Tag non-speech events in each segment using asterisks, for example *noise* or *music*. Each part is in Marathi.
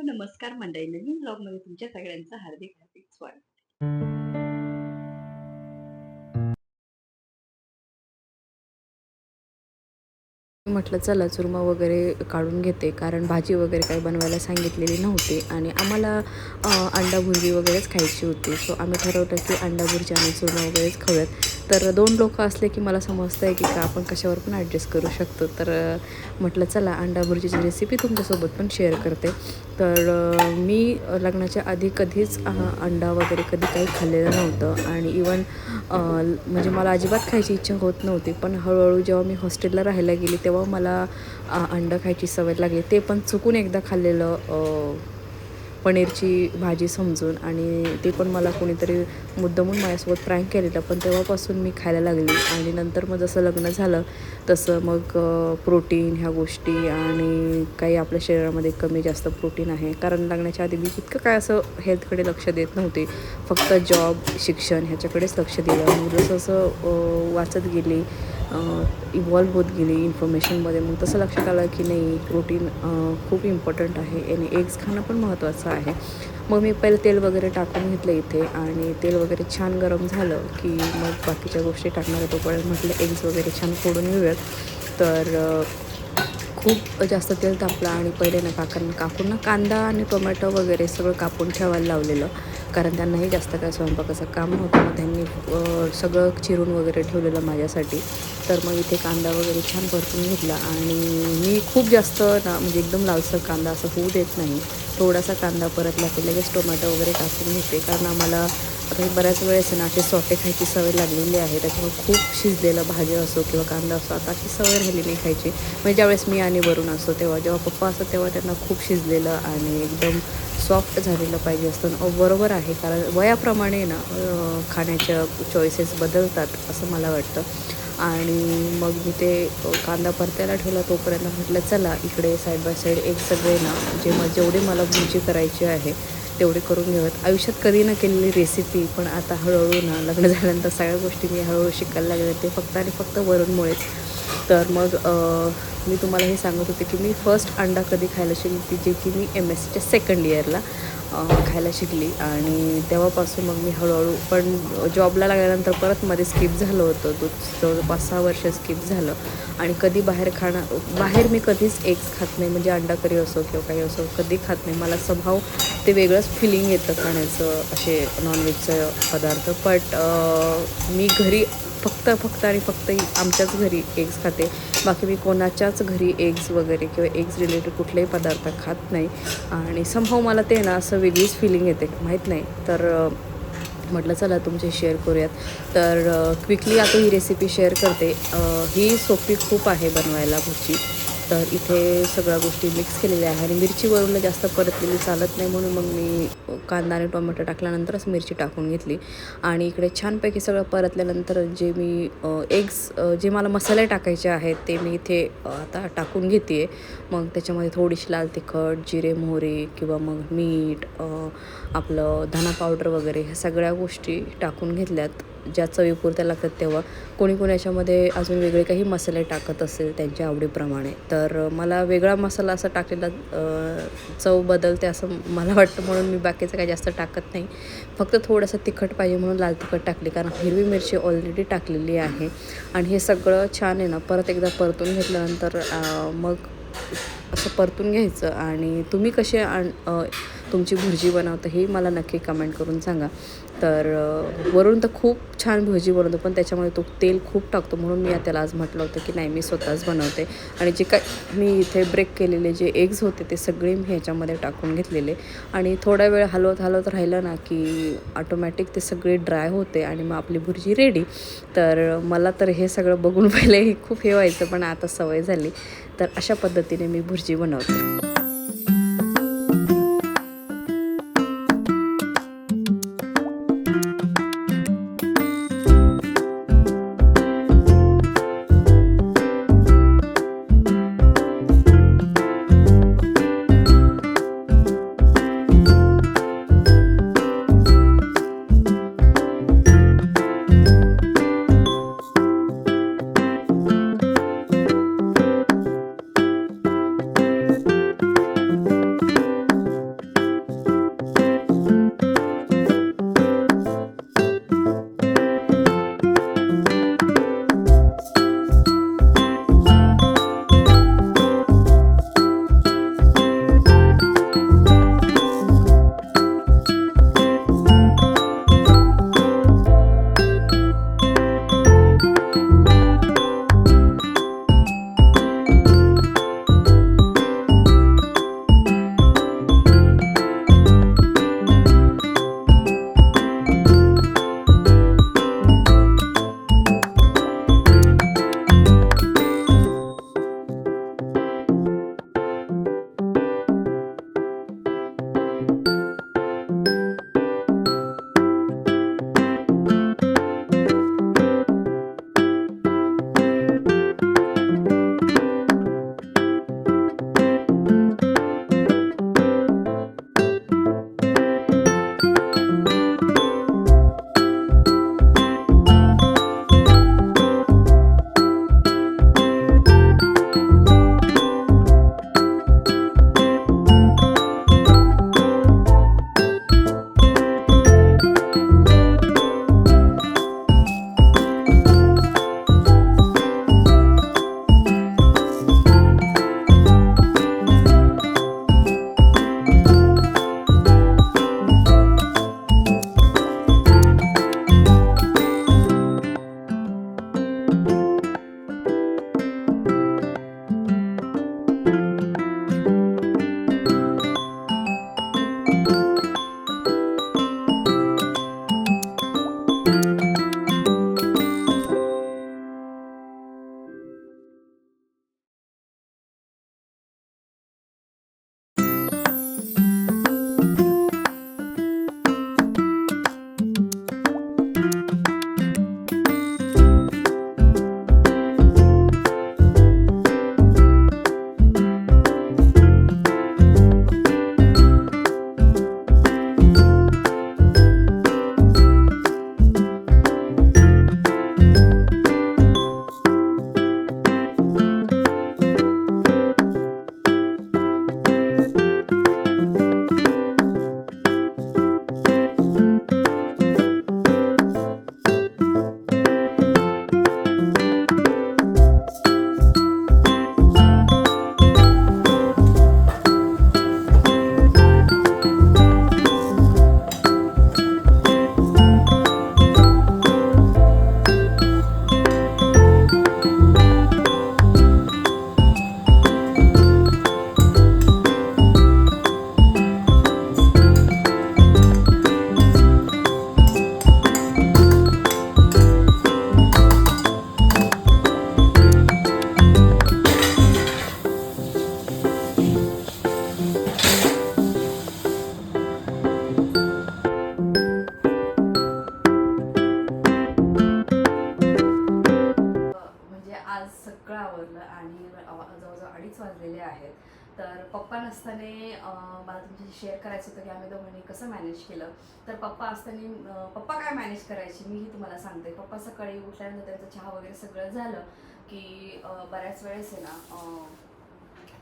हॅलो नमस्कार मंडळी. नवीन ब्लॉगमध्ये तुमच्या सगळ्यांचं हार्दिक हार्दिक स्वागत. म्हटलं चला चुरमा वगैरे काढून घेते. कारण भाजी वगैरे काही बनवायला सांगितलेली नव्हती. आणि आम्हाला अंडा भुर्जी वगैरेच खायची होती. सो आम्ही ठरवलं की अंडा भुर्जी आणि चुरमा वगैरेच खाऊयात. तर दोन लोक असले की मला समजतं आहे की का आपण कशावर पण ॲडजस्ट करू शकतो. तर म्हटलं चला अंडा भुर्जीची रेसिपी तुमच्यासोबत पण शेअर करते. तर मी लग्नाच्या आधी कधीच अंडा वगैरे कधी काही खाल्लेलं नव्हतं. आणि इवन म्हणजे मला अजिबात खायची इच्छा होत नव्हती. पण हळूहळू जेव्हा मी हॉस्टेलला राहायला गेली तेव्हा मला अंडं खायची सवय लागली. ते पण चुकून एकदा खाल्लेलं पनीरची भाजी समजून आणि ते पण मला कोणीतरी मुद्दामून माझ्यासोबत प्रँक केलेलं. पण तेव्हापासून मी खायला लागली आणि नंतर मग जसं लग्न झालं तसं मग प्रोटीन ह्या गोष्टी आणि काही आपल्या शरीरामध्ये कमी जास्त प्रोटीन आहे. कारण लग्नाच्या आधी मी इतकं काय असं हेल्थकडे लक्ष देत नव्हते. फक्त जॉब शिक्षण ह्याच्याकडेच लक्ष दिलं. जसं जसं वाचत गेली इव्हॉल्व होत गेली इन्फॉर्मेशनमध्ये मग तसं लक्षात आलं की नाही प्रोटीन खूप इम्पॉर्टंट आहे आणि एग्स खाणं पण महत्त्वाचं आहे. मग मी पहिलं तेल वगैरे टाकून घेतलं इथे आणि तेल वगैरे छान गरम झालं की मग बाकीच्या गोष्टी टाकणार आहे तोपर्यंत म्हटलं एग्स वगैरे छान फोडून घेऊयात. तर खूप जास्त तेल तापलं आणि पहिले ना काकांना काकूंना कांदा आणि टोमॅटो वगैरे सगळं कापून ठेवायला लावलेलं. कारण त्यांनाही जास्त काय स्वयंपाकाचं काम नव्हतं मग त्यांनी सगळं चिरून वगैरे ठेवलेलं माझ्यासाठी. तर मग इथे कांदा वगैरे छान परतून घेतला आणि मी खूप जास्त ना म्हणजे एकदम लालसर कांदा असं होऊ देत नाही. थोडासा कांदा परतला की लगेच टोमॅटो वगैरे टाकून घेते. कारण आम्हाला आता हे बऱ्याच वेळेस ना असे सॉटे खायची सवय लागलेली आहे. त्याच्यामुळे खूप शिजलेलं भाजी असो किंवा कांदा असो आता अशी सवय राहिली नाही खायची. म्हणजे ज्यावेळेस मी आणि वरून असतो तेव्हा जेव्हा पप्पा असतो तेव्हा त्यांना खूप शिजलेलं आणि एकदम सॉफ्ट झालेलं पाहिजे असतं. बरोबर आहे कारण वयाप्रमाणे ना खाण्याच्या चॉईसेस बदलतात असं मला वाटतं. आणि मग मी ते कांदा परतायला ठेवला तोपर्यंत म्हटलं चला इकडे साईड बाय साईड एक सगळे ना जे मग जेवढी मला भुर्जी करायची आहे तेवढे करून घेऊयात. आयुष्यात कधी ना केलेली रेसिपी पण आता हळूहळू ना लग्न झाल्यानंतर सगळ्या गोष्टी मी हळूहळू शिकायला लागले. ते फक्त आणि फक्त वरूनमुळेच. तर मग मी तुम्हाला हे सांगत होते की मी फर्स्ट अंडा कधी खायला शिकली जे की मी एम एस सीच्या सेकंड इयरला खायला शिकली. आणि तेव्हापासून मग मी हळूहळू पण जॉबला लागल्यानंतर परत मध्ये स्किप झालं होतं. तो जवळपास सहा वर्ष स्किप झालं. आणि कधी बाहेर खाणं बाहेर मी कधीच एग्स खात नाही. म्हणजे अंडा करी असो किंवा काही असो कधी खात नाही. मला स्वभाव ते वेगळंच फिलिंग येतं खाण्याचं असे नॉनव्हेजचं पदार्थ. बट मी घरी फक्त फक्त आणि फक्त आमच्याच घरी एग्स खाते. बाकी मी कोणाच्याच घरी एग्स वगैरे किंवा एग्स रिलेटेड कुठलेही पदार्थ खात नाही. आणि संभव मला ते ना असं वेगळीच फिलिंग येते माहीत नाही. तर म्हटलं चला तुमचे शेअर करूयात. तर क्विकली आता ही रेसिपी शेअर करते. ही सोपी खूप आहे बनवायला भुची तर इथे सगळ्या गोष्टी मिक्स केलेल्या आहे आणि मिरचीवरून जास्त परतलेली चालत नाही म्हणून मग मी कांदा आणि टोमॅटो टाकल्यानंतरच मिरची टाकून घेतली. आणि इकडे छानपैकी सगळं परतल्यानंतर जे मी एग्स जे मला मसाले टाकायचे आहेत ते मी इथे आता टाकून घेते मग त्याच्यामध्ये थोडीशी लाल तिखट जिरे मोहरी किंवा मग मीठ आपलं धना पावडर वगैरे ह्या सगळ्या गोष्टी टाकून घेतल्यात. ज्या चवीपुरत्या लागतात तेव्हा. कोणी कोणी याच्यामध्ये अजून वेगळे काही मसाले टाकत असेल त्यांच्या आवडीप्रमाणे. तर मला वेगळा मसाला असा टाकलेला चव बदलते असं मला वाटतं. म्हणून मी बाकीचं काही जास्त टाकत नाही. फक्त थोडंसं तिखट पाहिजे म्हणून लाल तिखट टाकली. कारण हिरवी मिरची ऑलरेडी टाकलेली आहे. आणि हे सगळं छान आहे ना. परत एकदा परतून घेतल्यानंतर मग असं परतून घ्यायचं. आणि तुम्ही कसे आण तुमची भुर्जी बनवता हे मला नक्की कमेंट करून सांगा. तर वरून तर खूप छान भुर्जी बनवतो पण त्याच्यामध्ये तो तेल खूप टाकतो म्हणून मी त्याला आज म्हटलं होतं की नाही मी स्वतःच बनवते. आणि जे काय मी इथे ब्रेक केलेले जे एग्ज होते ते सगळे मी ह्याच्यामध्ये टाकून घेतलेले. आणि थोडा वेळ हलवत हलवत राहिलं ना की ऑटोमॅटिक ते सगळे ड्राय होते आणि मग आपली भुर्जी रेडी तर मला तर हे सगळं बघून *laughs* पहिले खूप हे व्हायचं पण आता सवय झाली. तर अशा पद्धतीने मी भुर्जी बनवते. तर पप्पा नसताना मला तुमच्याशी शेअर करायचं होतं की आम्ही दोघांनी कसं मॅनेज केलं. तर पप्पा असताना पप्पा काय मॅनेज करायची मीही तुम्हाला सांगते. पप्पा सकाळी उठल्यानंतर त्यांचं चहा वगैरे सगळं झालं की बऱ्याच वेळेस आहे ना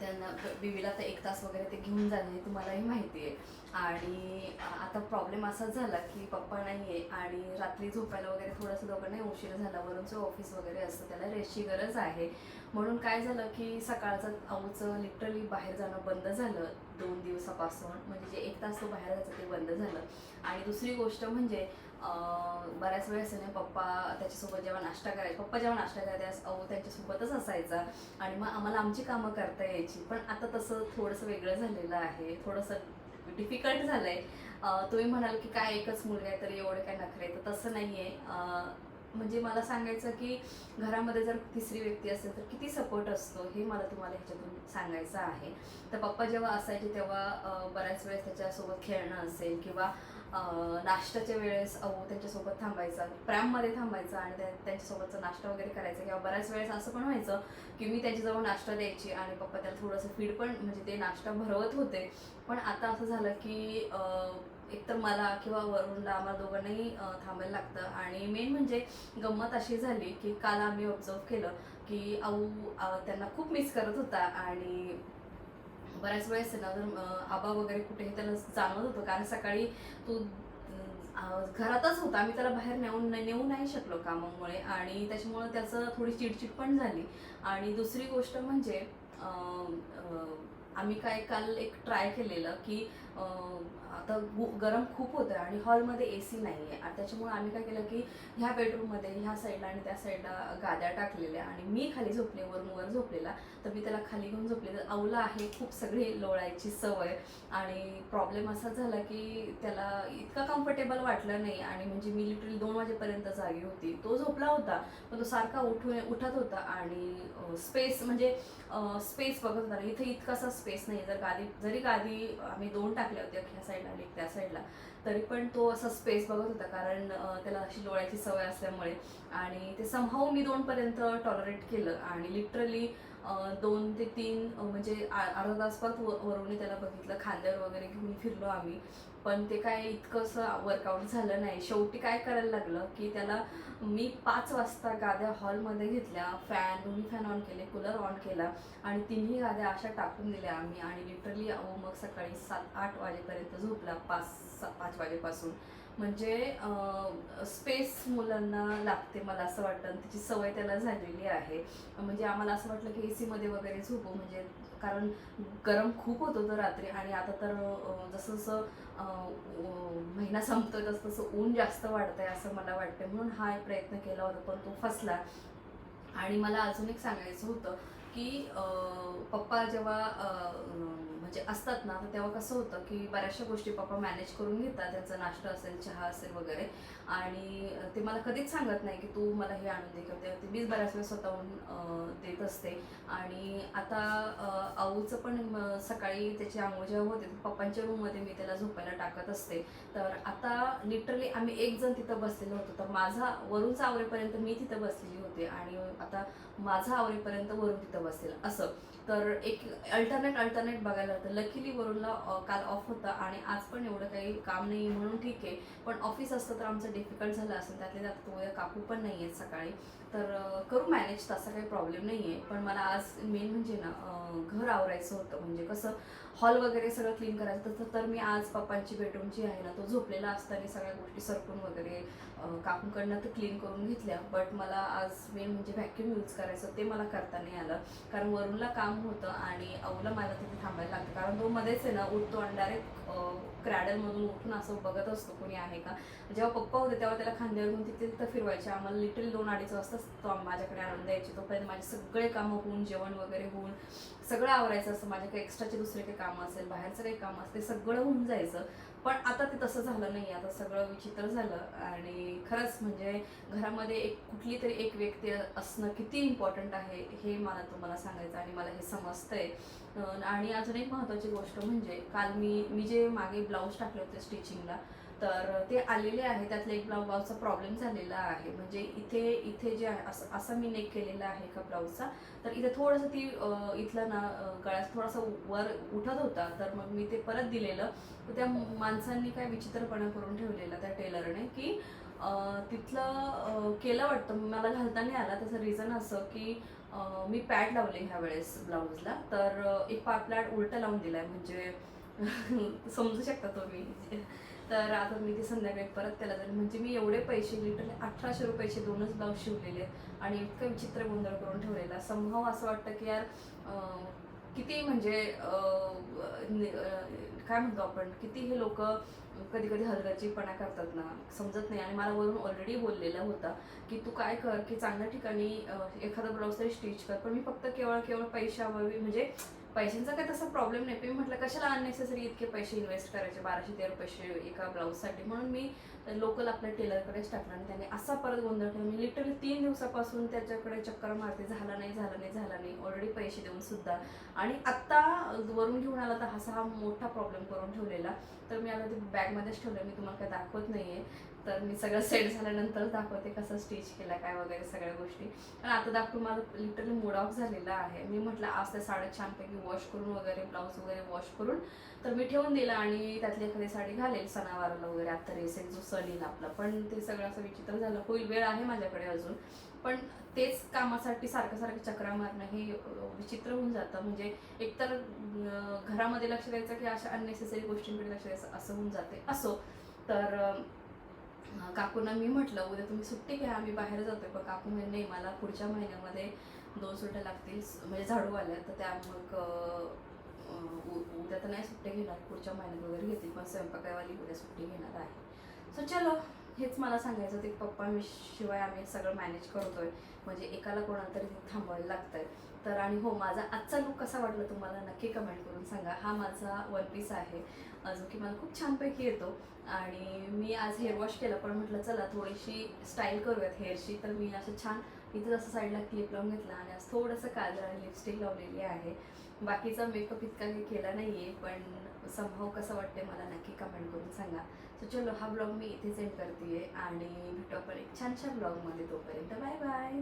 त्यांना ब- बेबीला तर एक तास वगैरे ते घेऊन जाणे हे तुम्हालाही माहिती आहे. आणि आता प्रॉब्लेम असा झाला की पप्पा नाही आहे आणि रात्री झोपायला वगैरे थोडंसं दोघांनाही उशीर झाला वरूनचं ऑफिस वगैरे असतं त्याला रेस्टची गरज आहे. म्हणून काय झालं की सकाळचं आऊचं लिटरली बाहेर जाणं बंद झालं दोन दिवसापासून. म्हणजे जे एक तास तो बाहेर जायचं ते बंद झालं. आणि दुसरी गोष्ट म्हणजे बऱ्याच वेळेस आहे ना पप्पा त्याच्यासोबत जेव्हा नाश्ता करायचे पप्पा जेव्हा नाश्ता करायचा अहो त्यांच्यासोबतच असायचा. आणि मग आम्हाला आमची कामं करता यायची. पण आता तसं थोडंसं वेगळं झालेलं आहे. थोडंसं डिफिकल्ट झालं आहे तुम्ही म्हणाल की काय एकच मुलगा आहे तर एवढं काय नखरे आहे. तर तसं नाही आहे म्हणजे मला सांगायचं की घरामध्ये जर तिसरी व्यक्ती असेल तर किती सपोर्ट असतो हे मला तुम्हाला ह्याच्यातून सांगायचं आहे. तर पप्पा जेव्हा असायचे तेव्हा बऱ्याच वेळेस त्याच्यासोबत खेळणं असेल किंवा नाश्त्याच्या वेळेस अहो त्यांच्यासोबत थांबायचा प्रॅममध्ये थांबायचा आणि त्या- त्यांच्यासोबतचा नाश्ता वगैरे करायचा. किंवा बऱ्याच वेळेस असं पण व्हायचं की मी त्यांच्याजवळ नाश्ता द्यायची आणि पप्पा त्याला थोडंसं फीड पण म्हणजे ते नाश्ता भरवत होते. पण आता असं झालं की एकतर मला किंवा वरुणला आम्हाला दोघांनाही थांबायला लागतं. आणि मेन म्हणजे गंमत अशी झाली की काल आम्ही ऑब्झर्व केलं की आऊ त्यांना खूप मिस करत होता आणि बऱ्याच वेळेस ना जर आबा वगैरे कुठेही त्याला जाणवत होतं. कारण सकाळी तो घरातच होता. आम्ही त्याला बाहेर नेऊन नेऊ नाही शकलो कामामुळे. आणि त्याच्यामुळे त्याचं थोडी चिडचिड पण झाली. आणि दुसरी गोष्ट म्हणजे आम्ही काय काल एक ट्राय केलेलं की आता गु- गरम खूप होतं आणि हॉलमध्ये ए सी नाही आहे आणि त्याच्यामुळे आम्ही काय केलं की ह्या बेडरूममध्ये ह्या साईडला आणि त्या साईडला गाद्या टाकलेल्या आणि मी खाली झोपले वरून वर झोपलेला. तर मी त्याला खाली घेऊन झोपले. तर अवला आहे खूप सगळी लोळायची सवय. आणि प्रॉब्लेम असा झाला की त्याला इतका कम्फर्टेबल वाटलं नाही. आणि म्हणजे मी लिटरली दोन वाजेपर्यंत जागी होती. तो झोपला होता पण तो सारखा उठून उठत होता. आणि स्पेस म्हणजे स्पेस बघत होता. इथे इतकासा स्पेस नाही जर गादी जरी गादी आम्ही दोन टाकल्या होत्या ह्या साईडला आणि एक त्या साईडला तरी पण तो असा स्पेस बघत होता कारण त्याला अशी डोळ्याची सवय असल्यामुळे. आणि ते समहाऊ मी दोनपर्यंत टॉलरेट केलं. आणि लिटरली दोन ते तीन म्हणजे आ- अर्धा तासपात व- वरून त्याला बघितलं खांद्यावर वगैरे घेऊन फिरलो आम्ही. पण ते काय इतकं असं वर्कआउट झालं नाही. शेवटी काय करायला लागलं की त्याला मी पाच वाजता गाद्या हॉलमध्ये घेतल्या फॅन दोन्ही फॅन ऑन केले कूलर ऑन केला आणि तिन्ही गाद्या अशा टाकून दिल्या आम्ही आणि लिटरली अहो मग सकाळी सात आठ वाजेपर्यंत झोपला पाच सा- पाच वाजेपासून. म्हणजे स्पेस मुलांना लागते मला असं वाटतं. आणि त्याची सवय त्याला झालेली आहे. म्हणजे आम्हाला असं वाटलं की ए सीमध्ये वगैरे झोपू. म्हणजे कारण गरम खूप होत होतं रात्री. आणि आता तर जसं जसं महिना संपतोय तसं तसं ऊन जास्त वाढतंय असं मला वाटतं म्हणून हा एक प्रयत्न केला होता पण तो फसला. आणि मला अजून एक सांगायचं होतं की पप्पा जेव्हा म्हणजे असतात ना तर तेव्हा कसं होतं की बऱ्याचशा गोष्टी पप्पा मॅनेज करून घेतात त्यांचा नाश्ता असेल चहा असेल वगैरे. आणि ते मला कधीच सांगत नाही की तू मला हे आणून दे किंवा ते- मीच बऱ्याच वेळेस स्वतःहून देत असते. आणि आता आऊचं पण सकाळी त्याची आंघोळ जेव्हा होते पप्पांच्या रूममध्ये मी त्याला झोपायला टाकत असते. तर आता लिटरली आम्ही एक जण तिथं बसलेलो होतो. तर माझा वरूनचा आवरेपर्यंत मी तिथं बसलेली होते आणि आता माझा आवरेपर्यंत वरून तिथं बसेल असं. तर एक अल्टरनेट अल्टरनेट बघायला होतं. लकीली वरूनला काल ऑफ होता आणि आज पण एवढं काही काम नाही म्हणून ठीक आहे. पण ऑफिस असतं तर आमचं डिफिकल्ट झालं असेल. त्यातले त्यात तो उद्या काकू पण नाही आहेत सकाळी. तर करू मॅनेज तसा काही प्रॉब्लेम नाही आहे पण मला आज मेन म्हणजे ना घर आवरायचं होतं. म्हणजे कसं हॉल वगैरे सगळं क्लीन करायचं तसं तर मी आज पप्पांची बेडरूम जी आहे ना तो झोपलेला असताना सगळ्या गोष्टी सरकून वगैरे काकूंकडनं तर क्लीन करून घेतल्या. बट मला आज मेन म्हणजे व्हॅक्यूम यूज करायचं ते मला करता नाही आलं. कारण वरूनला काम होतं आणि अवला मला तिथे थांबायला लागतं. कारण तो मध्येच आहे ना उठतो आणि डायरेक्ट क्रॅडलमधून उठून असं बघत असतो कोणी आहे का. जेव्हा पप्पा होते तेव्हा त्याला खांद्यावर घेऊन तिथे तिथं फिरवायचे. आम्हाला लिटल दोन अडीच वाजताच तो माझ्याकडे आणून द्यायचे. तोपर्यंत माझे सगळे कामं होऊन जेवण वगैरे होऊन सगळं आवरायचं असं माझ्या काही एक्स्ट्राचे दुसरे काही कामं असेल बाहेरचं काही काम असेल ते सगळं होऊन जायचं. पण आता ते तसं झालं नाही आता सगळं विचित्र झालं आणि खरंच म्हणजे घरामध्ये एक कुठली तरी एक व्यक्ती असणं किती इम्पॉर्टंट आहे हे मला तुम्हाला सांगायचं आणि मला हे समजतंय. आणि अजून एक महत्त्वाची गोष्ट म्हणजे काल मी मी जे मागे ब्लाऊज टाकले होते स्टिचिंगला तर ते आलेले आहे. त्यातला एक ब्लाऊज ब्लाऊजचा प्रॉब्लेम झालेला आहे. म्हणजे इथे इथे जे आहे असं असं मी नेक केलेला आहे का ब्लाऊजचा तर इथे थोडंसं ती इथला ना गळ्यात थोडासा वर उठत होता. तर मग मी ते परत दिलेलं. तर त्या माणसांनी काय विचित्रपणा करून ठेवलेला त्या टेलरने की तिथलं केलं वाटतं. मला घालता नाही आला. त्याचं रिझन असं की मी पॅड लावले ह्या वेळेस ब्लाऊजला तर एक पा प्लॅड उलटा लावून दिलाय. म्हणजे *laughs* समजू शकता तुम्ही. तर आता मी ते संध्याकाळी परत त्याला जाईल म्हणजे मी एवढे पैसे लिटरली अठराशे रुपयाचे दोनच ब्लाऊज शिवलेले आहेत आणि इतकं विचित्र गोंधळ करून ठेवलेला संभव असं वाटतं की यार किती म्हणजे काय म्हणतो आपण किती हे लोक कधी कधी हलगर्जीपणा करतात ना समजत नाही. आणि मला वरून ऑलरेडी बोललेला होता की तू काय कर की चांगल्या ठिकाणी एखादा ब्लाऊज तरी स्टिच कर. पण मी फक्त केवळ केवळ पैशावर म्हणजे पैशांचा काय तसा प्रॉब्लेम नाही. पण मी म्हटलं कशाला अननेसेसरी इतके पैसे इन्व्हेस्ट करायचे? बाराशे तेरा पैसे एका ब्लाऊजसाठी म्हणून मी लोकल आपल्या टेलरकडेच टाकला आणि त्याने असा परत गोंधळ ठेवला. मी लिटरली तीन दिवसापासून त्याच्याकडे चक्कर मारते. झाला नाही झाला नाही झाला नाही. ऑलरेडी पैसे देऊन सुद्धा. आणि आत्ता वरून घेऊन आला तर असा हा मोठा प्रॉब्लेम करून ठेवलेला. तर मी आता ते बॅगमध्येच ठेवलं मी तुम्हाला काय दाखवत नाही आहे तर मी सगळं सेट झाल्यानंतर दाखवते कसं स्टिच केला काय वगैरे सगळ्या गोष्टी. पण आता दाखवून माझं लिटरली मूड ऑफ झालेला आहे. मी म्हटलं आज त्या साड्या छानपैकी वॉश करून वगैरे ब्लाऊज वगैरे वॉश करून तर मी ठेवून दिलं आणि त्यातली एखादी साडी घालेल सणावाराला वगैरे. आता रिसेंट जो सण येईल आपला पण ते सगळं असं विचित्र झालं. होईल वेळ आहे माझ्याकडे अजून. पण तेच कामासाठी सारखं सारखं चक्रा मारणं हे विचित्र होऊन जातं. म्हणजे एकतर घरामध्ये लक्ष द्यायचं की अशा अननेसेसरी गोष्टींकडे लक्ष द्यायचं असं होऊन जाते. असो तर काकूंना मी म्हटलं उद्या तुम्ही सुट्टी घ्या आम्ही बाहेर जातोय. पण काकू म्हणजे नाही मला पुढच्या महिन्यामध्ये दोन सुट्ट्या लागतील म्हणजे झाडू आल्या तर त्या मग उ- उद्या तर नाही सुट्टी घेणार पुढच्या महिन्यात वगैरे घेतील पण स्वयंपाकावाली उद्या सुट्टी घेणार आहे. सो चलो. हेच मला सांगायचं होतं की पप्पा मी शिवाय आम्ही सगळं मॅनेज करतोय. म्हणजे एकाला कोणाला तरी थांबवायला लागतंय. तर आणि हो माझा आजचा लुक कसा वाटला तुम्हाला नक्की कमेंट करून सांगा. हा माझा वन पीस आहे. जो की मला खूप छानपैकी येतो. आणि मी आज हेअर वॉश केलं पण म्हटलं चला थोडीशी स्टाईल करूयात हेअरची तर मी असं छान इथं जसं साईडला क्लिप लावून घेतला आणि आज थोडंसं काजळ आणि लिपस्टिक लावलेली आहे. बाकीचा मेकअप इतका काही केला नाही आहे पण संभव कसं वाटते मला नक्की कमेंट करून सांगा. तर चलो हा ब्लॉग मी इथेच एंड करते आणि भेटू आपण एक छानशा ब्लॉगमध्ये तोपर्यंत बाय बाय